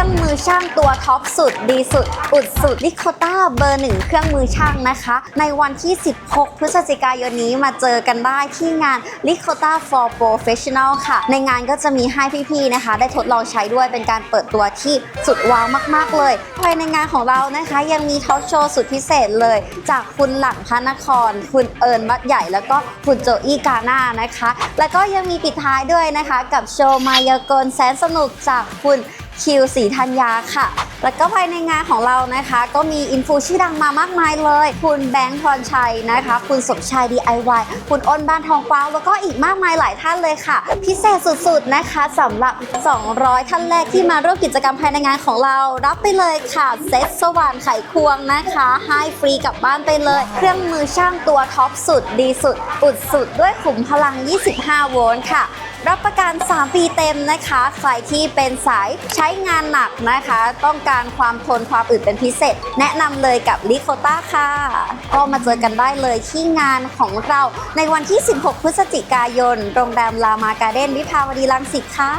รื่องมือช่างตัวท็อปสุดดีสุด อุดสุดลิโคต้าเบอร์หนึ่งเครื่องมือช่างนะคะ ในวันที่ 16 พฤศจิกายนนี้มาเจอกันได้ที่งาน l i c o t a for Professional ค่ะ ในงานก็จะมีให้พี่ๆนะคะ ได้ทดลองใช้ด้วยเป็นการเปิดตัวที่สุดว้าวมาก ๆ เลยภายในงานของเรานะคะ ยังมีทอล์กโชว์สุดพิเศษเลย จากคุณหลังพระนคร คุณเอิญมัดใหญ่แล้วก็คุณโจอี้กาน่านะคะ แล้วก็ยังมีปิดท้ายด้วยนะคะ กับโชว์มายากลแสนสนุกจากคุณ คิวสีธัญญาค่ะ แล้วก็ภายในงานของเรานะคะ ก็มีอินฟูชื่อดังมามากมายเลย คุณแบงค์พรชัยนะคะ คุณสมชาย DIY คุณอ้นบ้านทองกวาวแล้วก็อีกมากมายหลายท่านเลยค่ะ พิเศษสุดๆนะคะสำหรับ 200 ท่านแรกที่มาร่วมกิจกรรมภายในงานของเรา รับไปเลยค่ะเซ็ตสว่านไขควงนะคะ ให้ฟรีกลับบ้านไปเลย เครื่องมือช่างตัวท็อปสุดดีสุดอุดสุดด้วยขุมพลัง 25 โวลต์ค่ะ รับประกัน 3 ปีเต็มนะคะ ใครที่เป็นสายใช้งานหนักนะคะ ต้องการความทนความอึดเป็นพิเศษ แนะนำเลยกับลิโคต้าค่ะ ก็มาเจอกันได้เลยที่งานของเราในวันที่ 16 พฤศจิกายน โรงแรมลามาการ์เด้นวิภาวดีรังสิตค่ะ